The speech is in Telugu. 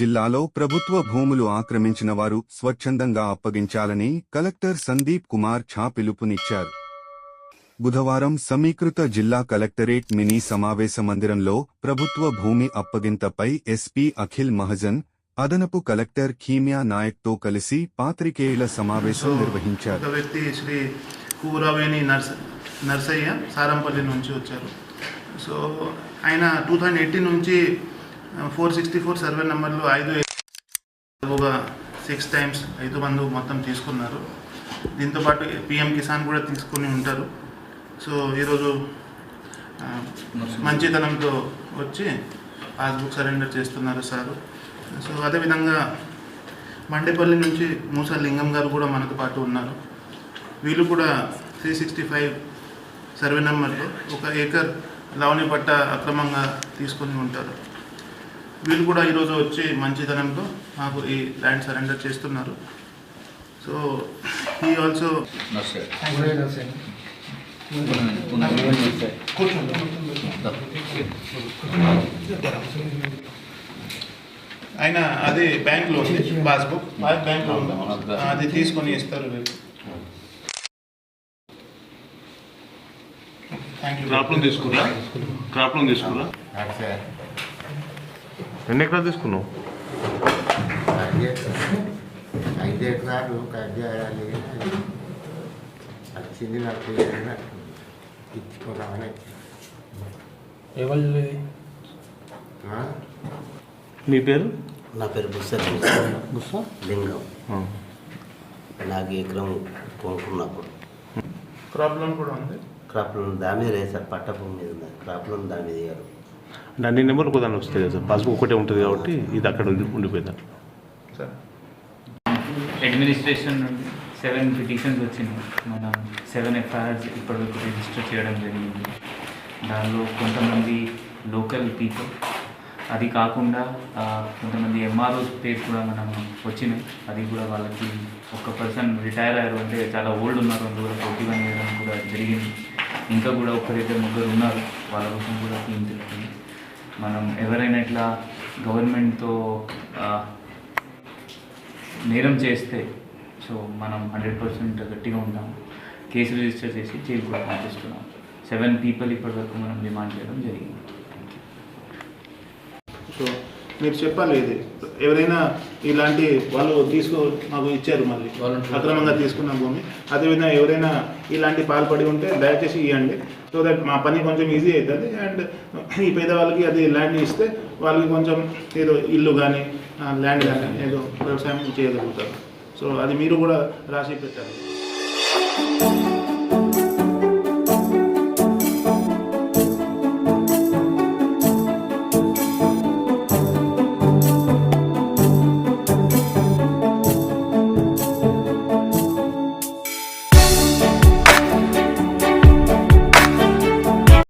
జిల్లాలో ప్రభుత్వ భూములు ఆక్రమించిన వారు స్వచ్ఛందంగా అప్పగించాలని కలెక్టర్ సందీప్ కుమార్ ఝా పిలుపునిచ్చారు. బుధవారం సమీకృత జిల్లా కలెక్టరేట్ మినీ సమావేశ మందిరంలో ప్రభుత్వ భూమి అప్పగింతపై ఎస్పీ అఖిల్ మహజన్ అదనపు కలెక్టర్ ఖీమియా నాయక్తో కలిసి పాత్రికేయుల సమావేశం నిర్వహించారు. వ్యక్తి శ్రీ కూరవేణి నర్స నర్సయ్య సారంపల్లి నుంచి వచ్చారు. సో ఆయన టూ థౌజండ్ ఎయిటీన్ నుంచి ఫోర్ సిక్స్టీ ఫోర్ సర్వే నెంబర్లు ఐదు ఒక సిక్స్ టైమ్స్ ఐదు మంది మొత్తం తీసుకున్నారు. దీంతోపాటు పిఎం కిసాన్ కూడా తీసుకుని ఉంటారు. సో ఈరోజు మంచితనంతో వచ్చి పాస్బుక్ సరెండర్ చేస్తున్నారు సార్. సో అదేవిధంగా మండేపల్లి నుంచి మూసా లింగం గారు కూడా మనతో పాటు ఉన్నారు. వీళ్ళు కూడా త్రీ సిక్స్టీ ఫైవ్ సర్వే నెంబర్లో ఒక ఏకర్ లవణి పట్ట అక్రమంగా తీసుకొని ఉంటారు. వీళ్ళు కూడా ఈరోజు వచ్చి మంచితనంతో మాకు ఈ ల్యాండ్ సరెండర్ చేస్తున్నారు. సో ఈ ఆల్సో ఆయన అది బ్యాంక్లో ఉంది పాస్బుక్ బ్యాంక్లో ఉంది అది తీసుకొని ఇస్తారు యూ క్రాప్ లోన్ తీసుకురా? క్రాప్ లోన్ తీసుకురా? ఎన్ని ఎకరాలు తీసుకున్నావు. ఐదు ఎకరాలు కట్ చేయాలి వచ్చింది నాకు ఏదైనా ఇచ్చుకున్నామని ఎవరు? నీ పేరు నా పేరు బుస్సర్ లింగం. నాకు ఎకరం కొనుక్కున్నప్పుడు క్రాప్ లోన్ కూడా ఉంది? క్రాప్ లోన్ దాని మీద లేదు సార్ పట్ట భూమి మీద ఉంది. క్రాప్ లోన్ దాని మీద ఇయ్యారు అంటే అన్ని నెంబర్లు ఒకదాన్ని వస్తాయి కదా సార్. పాస్బుక్ ఒకటే ఉంటుంది కాబట్టి ఇది అక్కడ ఉండి- ఉండిపోయింది. సార్. అడ్మినిస్ట్రేషన్ నుండి సెవెన్ పిటిషన్స్ వచ్చినాయి. మనం సెవెన్ ఎఫ్ఐఆర్స్ ఇప్పటివరకు రిజిస్టర్ చేయడం జరిగింది. దానిలో కొంతమంది లోకల్ పీపుల్ అది కాకుండా కొంతమంది ఎంఆర్ఓస్ పేరు కూడా మనం వచ్చినాయి. అది కూడా వాళ్ళకి ఒక పర్సన్ రిటైర్ అయ్యారు అంటే చాలా ఓల్డ్ ఉన్నారు. వన్ ఇయర్ కూడా జరిగింది. ఇంకా కూడా ఒకరిద్దరు ముగ్గురు ఉన్నారు. వాళ్ళ కోసం కూడా టీం తిరుగుతుంది. మనం ఎవరైనా ఇట్లా గవర్నమెంట్తో నేరం చేస్తే సో మనం హండ్రెడ్ పర్సెంట్ గట్టిగా ఉంటాం కేసు రిజిస్టర్ చేసి జైలు కూడా పంపిస్తున్నాం. సెవెన్ పీపుల్ ఇప్పటివరకు మనం డిమాండ్ చేయడం జరిగింది. సో మీరు చెప్పాలి ఇది. ఎవరైనా ఇలాంటి వాళ్ళు తీసుకో మాకు ఇచ్చారు మళ్ళీ. అక్రమంగా తీసుకున్న భూమి. అదేవిధంగా ఎవరైనా ఇలాంటి పాల్పడి ఉంటే దయచేసి ఇవ్వండి సో దట్ మా పని కొంచెం ఈజీ అవుతుంది అండ్ ఈ పేదవాళ్ళకి అది ల్యాండ్ ఇస్తే వాళ్ళకి కొంచెం ఏదో ఇల్లు కానీ ల్యాండ్ కానీ ఏదో వ్యవసాయం చేయగలుగుతారు. సో అది మీరు కూడా రాసి పెట్టాలి.